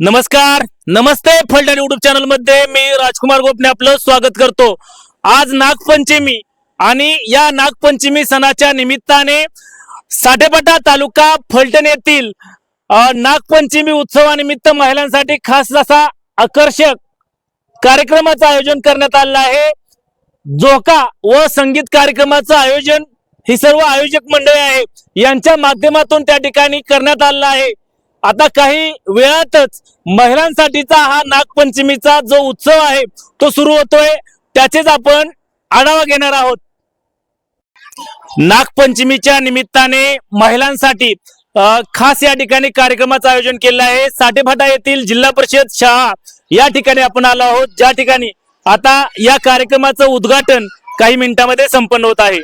नमस्कार नमस्ते फलटण युट्यूब चॅनलमध्ये मी राजकुमार गोपने आपलं स्वागत करतो. आज नागपंचमी आणि या नागपंचमी सणाच्या निमित्ताने साठेपाटा तालुका फलटण येथील नागपंचमी उत्सवानिमित्त महिलांसाठी खास असा आकर्षक कार्यक्रमाचं आयोजन करण्यात आलं आहे. जोका व संगीत कार्यक्रमाचं आयोजन ही सर्व आयोजक मंडळी आहे यांच्या माध्यमातून त्या ठिकाणी करण्यात आलं आहे. आता काही वेळातच महिलांसाठीचा हा नागपंचमीचा जो उत्सव आहे तो सुरू होतोय. त्याचेच आपण आढावा घेणार आहोत. नागपंचमीच्या निमित्ताने महिलांसाठी खास या ठिकाणी कार्यक्रमाचं आयोजन केलं आहे. साठेफाटा येथील जिल्हा परिषद शाळा या ठिकाणी आपण आलो आहोत. ज्या ठिकाणी आता या कार्यक्रमाचं उद्घाटन काही मिनिटांमध्ये संपन्न होत आहे.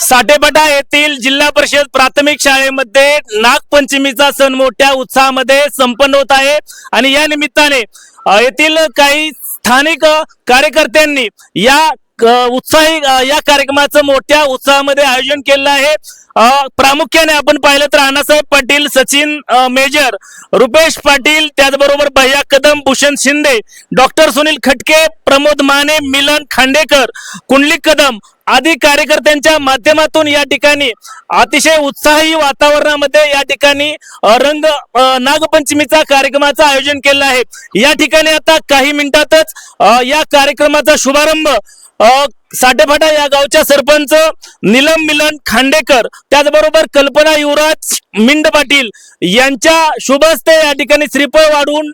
साठेपाटा येथील जिल्हा परिषद प्राथमिक शाळेमध्ये नागपंचमीचा सण मोठ्या उत्साहामध्ये संपन्न होत आहे. आणि या निमित्ताने येथील काही स्थानिक कार्यकर्त्यांनी या उत्साही या कार्यक्रमाचं मोठ्या उत्साहामध्ये आयोजन केलं आहे. प्रामुख्याने आपण पाहिलं तर अण्णासाहेब पाटील सचिन मेजर रुपेश पाटील त्याचबरोबर भैया कदम भूषण शिंदे डॉक्टर सुनील खटके प्रमोद माने मिलन खांडेकर कुंडलिक कदम आदी कार्यकर्त्यांच्या माध्यमातून या ठिकाणी अतिशय उत्साही वातावरणामध्ये या ठिकाणी रंग नागपंचमीचा कार्यक्रमाचं आयोजन केलं आहे. या ठिकाणी आता काही मिनिटातच या कार्यक्रमाचा शुभारंभ साठेफाटा या गावच्या सरपंच निलम मिलन खांडेकर त्याचबरोबर कल्पना युवराज मिंड पाटील यांच्या शुभ हस्ते या ठिकाणी श्रीफळ वाढवून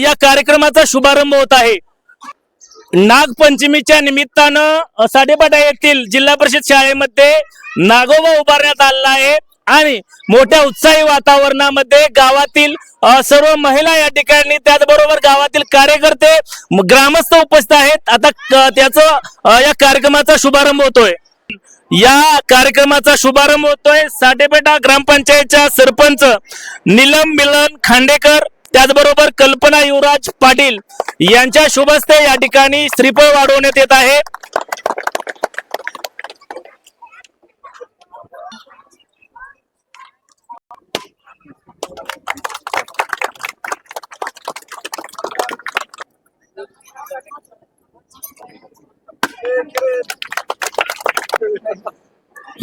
या कार्यक्रमाचा शुभारंभ होत आहे. नागपंचमीच्या निमित्तानं साडेपाटा येथील जिल्हा परिषद शाळेमध्ये नागोबा उभारण्यात आलेला आहे. आणि मोठ्या उत्साही वातावरणामध्ये गावातील सर्व महिला या ठिकाणी त्याचबरोबर गावातील कार्यकर्ते ग्रामस्थ उपस्थित आहेत. आता त्याचं या कार्यक्रमाचा शुभारंभ होतोय. या कार्यक्रमाचा शुभारंभ होतोय साठेपेटा ग्रामपंचायतच्या सरपंच निलम मिलन खांडेकर. त्याचबरोबर कल्पना युवराज पाटील यांच्या शुभस्ते या ठिकाणी श्रीफळ वाढवण्यात येत आहे.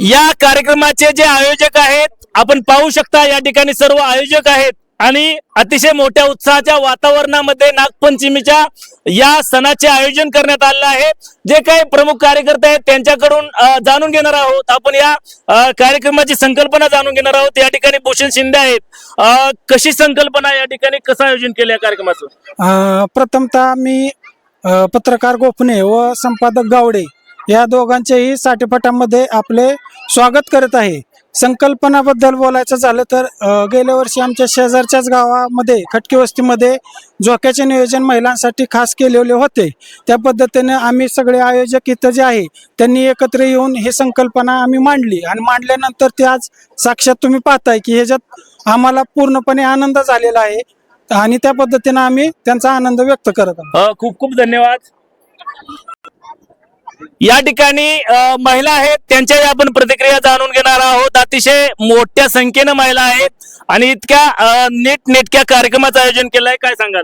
या कार्यक्रमाचे जे आयोजक आहेत आपण पाहू शकता या ठिकाणी सर्व आयोजक आहेत. आणि अतिशय मोठ्या उत्साहाच्या वातावरणामध्ये नागपंचमीच्या या सणाचे आयोजन करण्यात आलं आहे. जे काही प्रमुख कार्यकर्ते आहेत त्यांच्याकडून जाणून घेणार आहोत. आपण या कार्यक्रमाची संकल्पना जाणून घेणार आहोत. या ठिकाणी भूषण शिंदे आहेत. कशी संकल्पना या ठिकाणी कसं आयोजन केलं या कार्यक्रमाचं? प्रथमतः मी पत्रकार गोपने व संपादक गावडे या दोघांच्याही साठेपटामध्ये आपले स्वागत करत आहे. संकल्पनाबद्दल बोलायचं झालं तर गेल्या वर्षी आमच्या शेजारच्याच गावामध्ये खटकी वस्तीमध्ये झोक्याचे नियोजन महिलांसाठी खास केलेले होते. त्या पद्धतीने आम्ही सगळे आयोजक इथं जे आहे त्यांनी एकत्र येऊन ही संकल्पना आम्ही मांडली. आणि मांडल्यानंतर ते आज साक्षात तुम्ही पाहताय की ह्याच्यात आम्हाला पूर्णपणे आनंद झालेला आहे. आणि त्या पद्धतीनं आम्ही त्यांचा आनंद व्यक्त करत आहोत. खूप खूप धन्यवाद. या ठिकाणी महिला आहेत त्यांच्याही आपण प्रतिक्रिया जाणून घेणार आहोत. अतिशय मोठ्या संख्येनं महिला आहेत आणि इतक्या नीट नेटक्या कार्यक्रमाचं आयोजन केलं आहे काय सांगाल?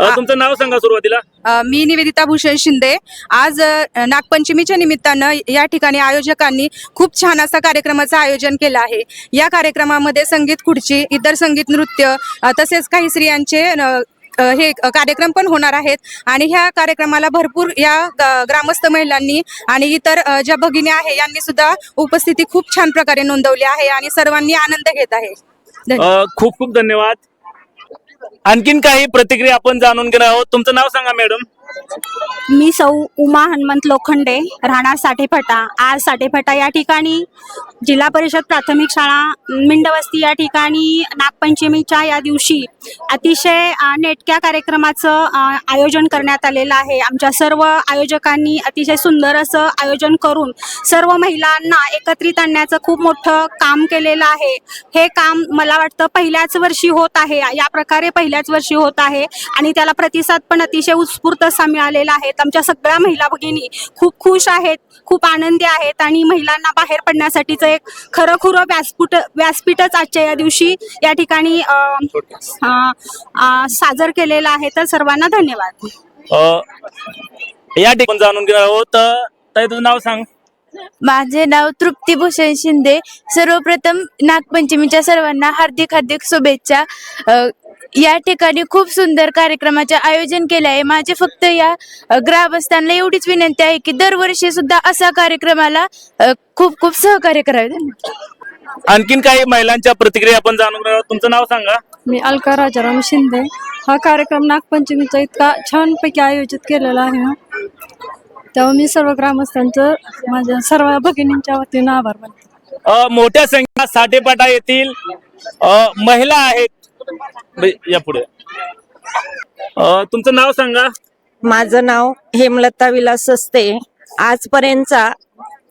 अ, तुमचं नाव सांगा सुरुवातीला. अ, मी निवेदिता भूषण शिंदे. आज अ, नागपंचमीच्या निमित्तानं या ठिकाणी आयोजकांनी खूप छान असा कार्यक्रमाचं आयोजन केलं आहे. या कार्यक्रमामध्ये संगीत खुर्ची इतर संगीत नृत्य अ, तसेच काही स्त्रियांचे हे कार्यक्रम पण होणार आहेत. आणि ह्या कार्यक्रमाला भरपूर या ग्रामस्थ महिलांनी आणि इतर ज्या भगिनी आहे यांनी सुद्धा उपस्थिती खूप छान प्रकारे नोंदवली आहे आणि सर्वांनी आनंद घेत आहे. खूप खूप धन्यवाद. आणखीन काही प्रतिक्रिया आपण जाणून घेणार आहोत. तुमचं नाव सांगा मॅडम. मी सौ उमा हनुमंत लोखंडे राहणार साठेफटा आज साठेफटा या ठिकाणी जिल्हा परिषद प्राथमिक शाळा मिंडवस्ती या ठिकाणी नागपंचमीच्या या दिवशी अतिशय नेटक्या कार्यक्रमाचं आयोजन करण्यात आलेलं आहे. आमच्या सर्व आयोजकांनी अतिशय सुंदर असं आयोजन करून सर्व महिलांना एकत्रित आणण्याचं खूप मोठं काम केलेलं आहे. हे काम मला वाटतं पहिल्याच वर्षी होत आहे. या प्रकारे पहिल्याच वर्षी होत आहे आणि त्याला प्रतिसाद पण अतिशय उत्स्फूर्त असा मिळालेला आहे. आमच्या सगळ्या महिला भगिनी खूप खुश आहेत खूप आनंदी आहेत आणि महिलांना बाहेर पडण्यासाठीचं एक खरं खुरं व्यासपीठ व्यासपीठच आजच्या या दिवशी या ठिकाणी सादर केलेलं आहे. तर सर्वांना धन्यवाद. अ, या ठिकाणी जाणून घेणार आहोत. तुझं नाव सांग. माझे नाव तृप्ती भूषण शिंदे. सर्वप्रथम नागपंचमीच्या सर्वांना हार्दिक हार्दिक शुभेच्छा. अ, या ठिकाणी खूप सुंदर कार्यक्रमाचे आयोजन केले आहे. माझे फक्त या ग्रामस्थांना एवढीच विनंती आहे की दरवर्षी सुद्धा असा कार्यक्रमाला खूप खूप सहकार्य करावे. आणखीन काही महिलांच्या प्रतिक्रिया आपण जाणून तुमचं नाव सांगा. मी अलका राजाराम शिंदे. हा कार्यक्रम नागपंचमीचा इतका छानपैकी आयोजित केलेला आहे. ना तेव्हा मी सर्व ग्रामस्थांचं माझ्या सर्व भगिनींच्या वतीनं आभार मानते. अ, मोठ्या संख्या साठेपाटा येथील अ, महिला आहेत. या पुढे. अ, तुमचं नाव सांगा. माझं नाव हेमलता विलास सस्ते आजपर्यंतचा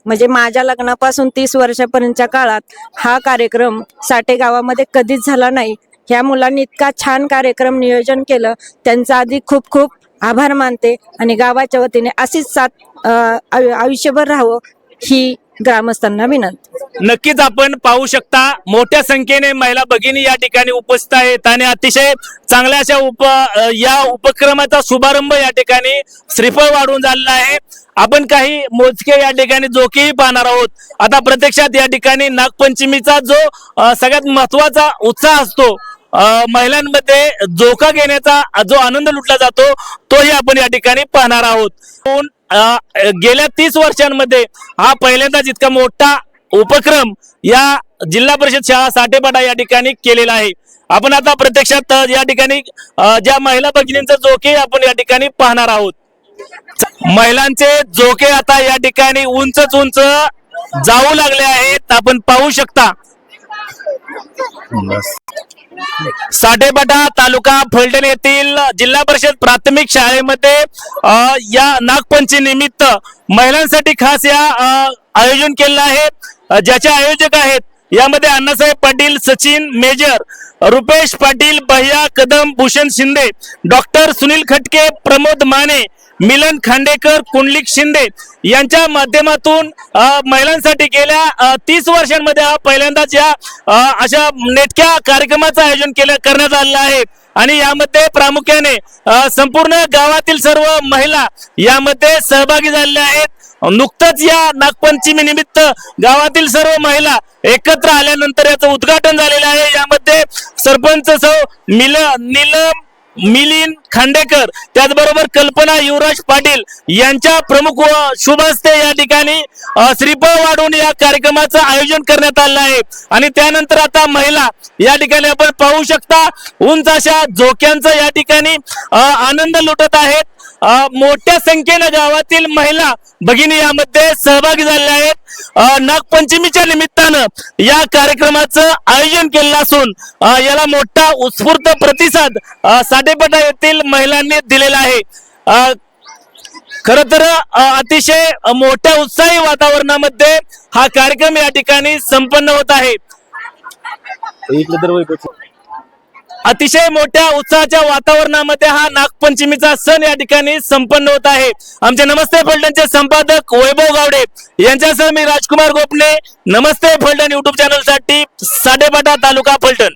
म्हणजे माझ्या लग्नापासून तीस वर्षापर्यंतच्या काळात हा कार्यक्रम साठे गावामध्ये कधीच झाला नाही. ह्या मुलांनी इतका छान कार्यक्रम नियोजन केलं. त्यांचा आधी खूप खूप आभार मानते आणि गावाच्या वतीने अशीच साथ अं, आयु- आयुष्यभर राहावं ही ग्रामस्थांना विनंती. नक्कीच आपण पाहू शकता मोठ्या संख्येने महिला भगिनी या ठिकाणी उपस्थित आहेत आणि अतिशय चांगल्या अशा उप या उपक्रमाचा शुभारंभ या ठिकाणी श्रीफळ वाढून झालेला आहे. आपण काही मोजके या ठिकाणी जोकेही पाहणार आहोत. आता प्रत्यक्षात या ठिकाणी नागपंचमीचा जो सगळ्यात महत्त्वाचा उत्साह असतो महिलांमध्ये जोखा घेण्याचा जो आनंद लुटला जातो तोही आपण या ठिकाणी पाहणार आहोत. गेल्या तीस वर्षांमध्ये हा पहिल्यांदाच इतका मोठा उपक्रम या जिल्हा परिषद शाळा साठेपाडा या ठिकाणी केलेला आहे. आपण आता प्रत्यक्षात या ठिकाणी ज्या महिला भगिनींचा जोके आपण या ठिकाणी पाहणार आहोत. महिलांचे जोके आता या ठिकाणी उंचच उंच जाऊ लागले आहेत. आपण पाहू शकता. साठेपाटा तालुका फलटण येथील जिल्हा परिषद प्राथमिक शाळेमध्ये या नागपंची निमित्त महिलांसाठी खास या आयोजन केलेलं आहे. ज्याचे आयोजक आहेत यामध्ये अण्णासाहेब पाटील सचिन मेजर रुपेश पाटील भैया कदम भूषण शिंदे डॉक्टर सुनील खटके प्रमोद माने मिलन खांडेकर कुंडलिक शिंदे यांच्या माध्यमातून महिलांसाठी गेल्या तीस वर्षांमध्ये हा पहिल्यांदाच या अशा नेटक्या कार्यक्रमाचं आयोजन केलं करण्यात आलेलं आहे. आणि यामध्ये प्रामुख्याने संपूर्ण गावातील सर्व महिला यामध्ये सहभागी झालेल्या आहेत. नुकतंच या नागपंचमी निमित्त गावातील सर्व महिला एकत्र आल्यानंतर याचं उद्घाटन झालेलं आहे. यामध्ये सरपंच सौ मिल नीलम मिलिंद खांडेकर त्याचबरोबर कल्पना युवराज पाटील यांच्या प्रमुख शुभ हस्ते या ठिकाणी श्रीफळ वाढून या कार्यक्रमाचं आयोजन करण्यात आलं आहे. आणि त्यानंतर आता महिला या ठिकाणी आपण पाहू शकता उंच अशा झोक्यांचा या ठिकाणी आनंद लुटत आहेत. मोठ्या संख्येनं गावातील महिला भगिनी यामध्ये सहभागी झालेल्या आहेत. नागपंचमीच्या निमित्तानं या कार्यक्रमाचं आयोजन केलेलं असून याला मोठा उत्स्फूर्त प्रतिसाद साडेपटा येथील महिलांनी दिलेला आहे. खर तर अतिशय मोठ्या उत्साही वातावरणामध्ये हा कार्यक्रम या ठिकाणी संपन्न होत आहे. अतिशय मोठ्या उत्साहाच्या वातावरणामध्ये हा नागपंचमीचा सण या ठिकाणी संपन्न होत आहे. आमचे नमस्ते फलटणचे संपादक वैभव गावडे. यांच्यासह मी राजकुमार गोपने नमस्ते फलटण युट्यूब चॅनलसाठी साडेपाटा तालुका फलटण.